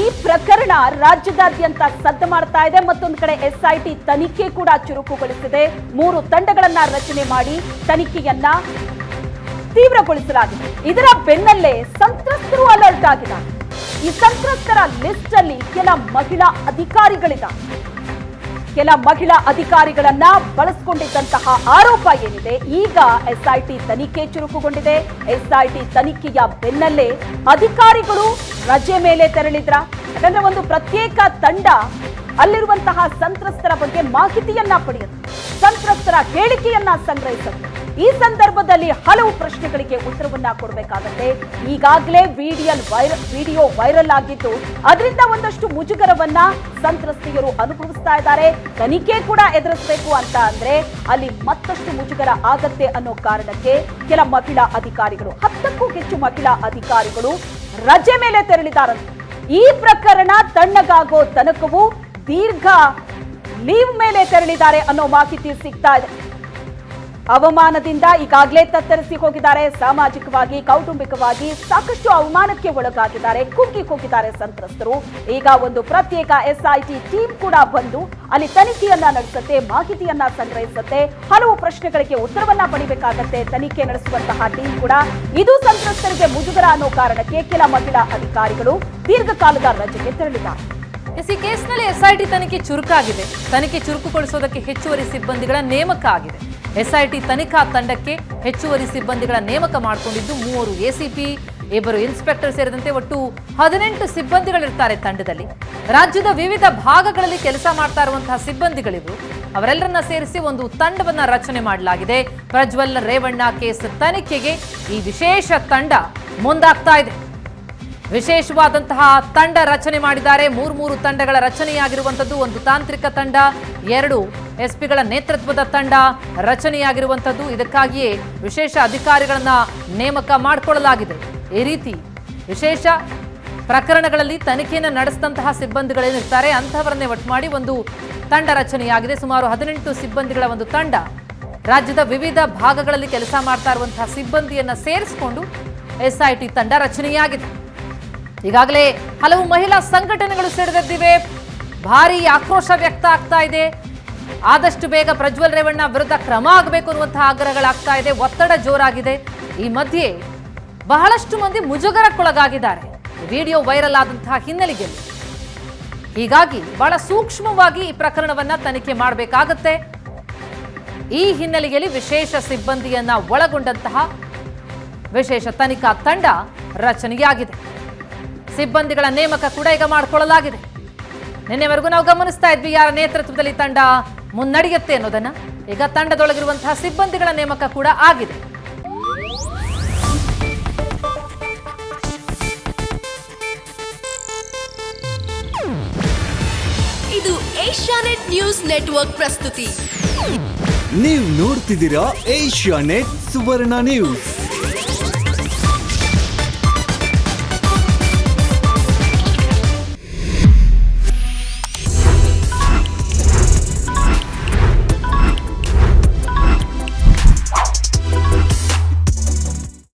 ಈ ಪ್ರಕರಣ ರಾಜ್ಯದಾದ್ಯಂತ ಸದ್ದು ಮಾಡ್ತಾ ಇದೆ. ಮತ್ತೊಂದು ಕಡೆ ಎಸ್ಐಟಿ ತನಿಖೆ ಕೂಡ ಚುರುಕುಗೊಳಿಸಿದೆ. ಮೂರು ತಂಡಗಳನ್ನ ರಚನೆ ಮಾಡಿ ತನಿಖೆಯನ್ನ ತೀವ್ರಗೊಳಿಸಲಾಗಿದೆ. ಇದರ ಬೆನ್ನಲ್ಲೇ ಸಂತ್ರಸ್ತರು ಅಲರ್ಟ್ ಆಗಿದ್ದಾರೆ. ಈ ಸಂತ್ರಸ್ತರ ಲಿಸ್ಟ್ ಅಲ್ಲಿ ಕೆಲ ಮಹಿಳಾ ಅಧಿಕಾರಿಗಳಿದ್ದಾರೆ. ಕೆಲ ಮಹಿಳಾ ಅಧಿಕಾರಿಗಳನ್ನ ಬಳಸಿಕೊಂಡಿದ್ದಂತಹ ಆರೋಪ ಏನಿದೆ, ಈಗ ಎಸ್ಐಟಿ ತನಿಖೆ ಚುರುಕುಗೊಂಡಿದೆ. ಎಸ್ಐಟಿ ತನಿಖೆಯ ಬೆನ್ನಲ್ಲೇ ಅಧಿಕಾರಿಗಳು ರಜೆ ಮೇಲೆ ತೆರಳಿದ್ರ? ಯಾಕಂದ್ರೆ ಒಂದು ಪ್ರತ್ಯೇಕ ತಂಡ ಅಲ್ಲಿರುವಂತಹ ಸಂತ್ರಸ್ತರ ಬಗ್ಗೆ ಮಾಹಿತಿಯನ್ನ ಪಡೆಯುತ್ತೆ. ಸಂತ್ರಸ್ತರ ಹೇಳಿಕೆಯನ್ನ ಸಂಗ್ರಹಿಸುತ್ತೆ. ಈ ಸಂದರ್ಭದಲ್ಲಿ ಹಲವು ಪ್ರಶ್ನೆಗಳಿಗೆ ಉತ್ತರವನ್ನ ಕೊಡಬೇಕಾಗತ್ತೆ. ಈಗಾಗಲೇ ವಿಡಿಯಲ್ ವೈರಲ್, ವಿಡಿಯೋ ವೈರಲ್ ಆಗಿದ್ದು, ಅದರಿಂದ ಒಂದಷ್ಟು ಮುಜುಗರವನ್ನ ಸಂತ್ರಸ್ತೆಯರು ಅನುಭವಿಸ್ತಾ ಇದ್ದಾರೆ. ತನಿಖೆ ಕೂಡ ಎದುರಿಸಬೇಕು ಅಂತ ಅಂದ್ರೆ ಅಲ್ಲಿ ಮತ್ತಷ್ಟು ಮುಜುಗರ ಆಗತ್ತೆ ಅನ್ನೋ ಕಾರಣಕ್ಕೆ ಕೆಲ ಮಹಿಳಾ ಅಧಿಕಾರಿಗಳು, ಹತ್ತಕ್ಕೂ ಹೆಚ್ಚು ಮಹಿಳಾ ಅಧಿಕಾರಿಗಳು ರಜೆ ಮೇಲೆ ತೆರಳಿದಾರಂತೆ ಈ ಪ್ರಕರಣ ತಣ್ಣಗಾಗೋ ತನಕವೂ ದೀರ್ಘ ಲೀವ್ ಮೇಲೆ ತೆರಳಿದ್ದಾರೆ ಅನ್ನೋ ಮಾಹಿತಿ ಸಿಗ್ತಾ ಇದೆ. ಅವಮಾನದಿಂದ ಈಗಾಗಲೇ ತತ್ತರಿಸಿ ಹೋಗಿದ್ದಾರೆ. ಸಾಮಾಜಿಕವಾಗಿ, ಕೌಟುಂಬಿಕವಾಗಿ ಸಾಕಷ್ಟು ಅವಮಾನಕ್ಕೆ ಒಳಗಾಗಿದ್ದಾರೆ. ಕುಗ್ಗಿ ಹೋಗಿದ್ದಾರೆ ಸಂತ್ರಸ್ತರು. ಈಗ ಒಂದು ಪ್ರತ್ಯೇಕ ಎಸ್ಐಟಿ ಟೀಮ್ ಕೂಡ ಬಂದು ಅಲ್ಲಿ ತನಿಖೆಯನ್ನ ನಡೆಸುತ್ತೆ, ಮಾಹಿತಿಯನ್ನ ಸಂಗ್ರಹಿಸುತ್ತೆ. ಹಲವು ಪ್ರಶ್ನೆಗಳಿಗೆ ಉತ್ತರವನ್ನ ಪಡಿಬೇಕಾಗತ್ತೆ. ತನಿಖೆ ನಡೆಸುವಂತಹ ಟೀಮ್ ಕೂಡ ಇದು ಸಂತ್ರಸ್ತರಿಗೆ ಮುಜುಗರ ಅನ್ನೋ ಕಾರಣಕ್ಕೆ ಕೆಲ ಮಹಿಳಾ ಅಧಿಕಾರಿಗಳು ದೀರ್ಘಕಾಲದ ರಜೆಗೆ ತೆರಳಿದ್ದಾರೆ. ಎಸ್ ಈ ಕೇಸ್ನಲ್ಲಿ ಎಸ್ಐಟಿ ತನಿಖೆ ಚುರುಕಾಗಿದೆ. ತನಿಖೆ ಚುರುಕುಗೊಳಿಸೋದಕ್ಕೆ ಹೆಚ್ಚುವರಿ ಸಿಬ್ಬಂದಿಗಳ ನೇಮಕ ಆಗಿದೆ. ಎಸ್ಐಟಿ ತನಿಖಾ ತಂಡಕ್ಕೆ ಹೆಚ್ಚುವರಿ ಸಿಬ್ಬಂದಿಗಳ ನೇಮಕ ಮಾಡಿಕೊಂಡಿದ್ದು ಮೂವರು ಎಸಿಪಿ, ಇಬ್ಬರು ಇನ್ಸ್ಪೆಕ್ಟರ್ ಸೇರಿದಂತೆ ಒಟ್ಟು ಹದಿನೆಂಟು ಸಿಬ್ಬಂದಿಗಳಿರ್ತಾರೆ ತಂಡದಲ್ಲಿ. ರಾಜ್ಯದ ವಿವಿಧ ಭಾಗಗಳಲ್ಲಿ ಕೆಲಸ ಮಾಡ್ತಾ ಇರುವಂತಹ ಸಿಬ್ಬಂದಿಗಳಿವರು ಅವರೆಲ್ಲರನ್ನ ಸೇರಿಸಿ ಒಂದು ತಂಡವನ್ನ ರಚನೆ ಮಾಡಲಾಗಿದೆ. ಪ್ರಜ್ವಲ್ ರೇವಣ್ಣ ಕೇಸ್ ತನಿಖೆಗೆ ಈ ವಿಶೇಷ ತಂಡ ಮುಂದಾಗ್ತಾ ಇದೆ. ವಿಶೇಷವಾದಂತಹ ತಂಡ ರಚನೆ ಮಾಡಿದ್ದಾರೆ. ಮೂರು ಮೂರು ತಂಡಗಳ ರಚನೆಯಾಗಿರುವಂಥದ್ದು ಒಂದು ತಾಂತ್ರಿಕ ತಂಡ, ಎರಡು ಎಸ್ಪಿಗಳ ನೇತೃತ್ವದ ತಂಡ ರಚನೆಯಾಗಿರುವಂಥದ್ದು. ಇದಕ್ಕಾಗಿಯೇ ವಿಶೇಷ ಅಧಿಕಾರಿಗಳನ್ನ ನೇಮಕ ಮಾಡಿಕೊಳ್ಳಲಾಗಿದೆ. ಈ ರೀತಿ ವಿಶೇಷ ಪ್ರಕರಣಗಳಲ್ಲಿ ತನಿಖೆಯನ್ನು ನಡೆಸಿದಂತಹ ಸಿಬ್ಬಂದಿಗಳೇನಿರ್ತಾರೆ ಅಂಥವರನ್ನೇ ಒಟ್ಟು ಮಾಡಿ ಒಂದು ತಂಡ ರಚನೆಯಾಗಿದೆ. ಸುಮಾರು ಹದಿನೆಂಟು ಸಿಬ್ಬಂದಿಗಳ ಒಂದು ತಂಡ ರಾಜ್ಯದ ವಿವಿಧ ಭಾಗಗಳಲ್ಲಿ ಕೆಲಸ ಮಾಡ್ತಾ ಇರುವಂತಹ ಸಿಬ್ಬಂದಿಯನ್ನು ಸೇರಿಸಿಕೊಂಡು ಎಸ್ಐಟಿ ತಂಡ ರಚನೆಯಾಗಿದೆ. ಈಗಾಗಲೇ ಹಲವು ಮಹಿಳಾ ಸಂಘಟನೆಗಳು ಸಿಡಿದೆದ್ದಿವೆ ಭಾರಿ ಆಕ್ರೋಶ ವ್ಯಕ್ತ ಆಗ್ತಾ ಇದೆ. ಆದಷ್ಟು ಬೇಗ ಪ್ರಜ್ವಲ್ ರೇವಣ್ಣ ವಿರುದ್ಧ ಕ್ರಮ ಆಗಬೇಕು ಅನ್ನುವಂತಹ ಆಗ್ರಹಗಳಾಗ್ತಾ ಇದೆ. ಒತ್ತಡ ಜೋರಾಗಿದೆ. ಈ ಮಧ್ಯೆ ಬಹಳಷ್ಟು ಮಂದಿ ಮುಜುಗರಕ್ಕೊಳಗಾಗಿದ್ದಾರೆ. ವಿಡಿಯೋ ವೈರಲ್ ಆದಂತಹ ಹಿನ್ನೆಲೆಯಲ್ಲಿ. ಹೀಗಾಗಿ ಬಹಳ ಸೂಕ್ಷ್ಮವಾಗಿ ಈ ಪ್ರಕರಣವನ್ನ ತನಿಖೆ ಮಾಡಬೇಕಾಗತ್ತೆ. ಈ ಹಿನ್ನೆಲೆಯಲ್ಲಿ ವಿಶೇಷ ಸಿಬ್ಬಂದಿಯನ್ನ ಒಳಗೊಂಡಂತಹ ವಿಶೇಷ ತನಿಖಾ ತಂಡ ರಚನೆಯಾಗಿದೆ. ಸಿಬ್ಬಂದಿಗಳ ನೇಮಕ ಕೂಡ ಈಗ ಮಾಡಿಕೊಳ್ಳಲಾಗಿದೆ. ನಿನ್ನೆವರೆಗೂ ನಾವು ಗಮನಿಸ್ತಾ ಇದ್ವಿ ಯಾರ ನೇತೃತ್ವದಲ್ಲಿ ತಂಡ ಮುನ್ನಡೆಯುತ್ತೆ ಅನ್ನೋದನ್ನ. ಈಗ ತಂಡದೊಳಗಿರುವಂತಹ ಸಿಬ್ಬಂದಿಗಳ ನೇಮಕ ಕೂಡ ಆಗಿದೆ. ಇದು ಏಷ್ಯಾನೆಟ್ ನ್ಯೂಸ್ ನೆಟ್ವರ್ಕ್ ಪ್ರಸ್ತುತಿ. ನೀವು ನೋಡ್ತಿದ್ದೀರಾ ಏಷ್ಯಾ ನೆಟ್ ಸುವರ್ಣ ನ್ಯೂಸ್.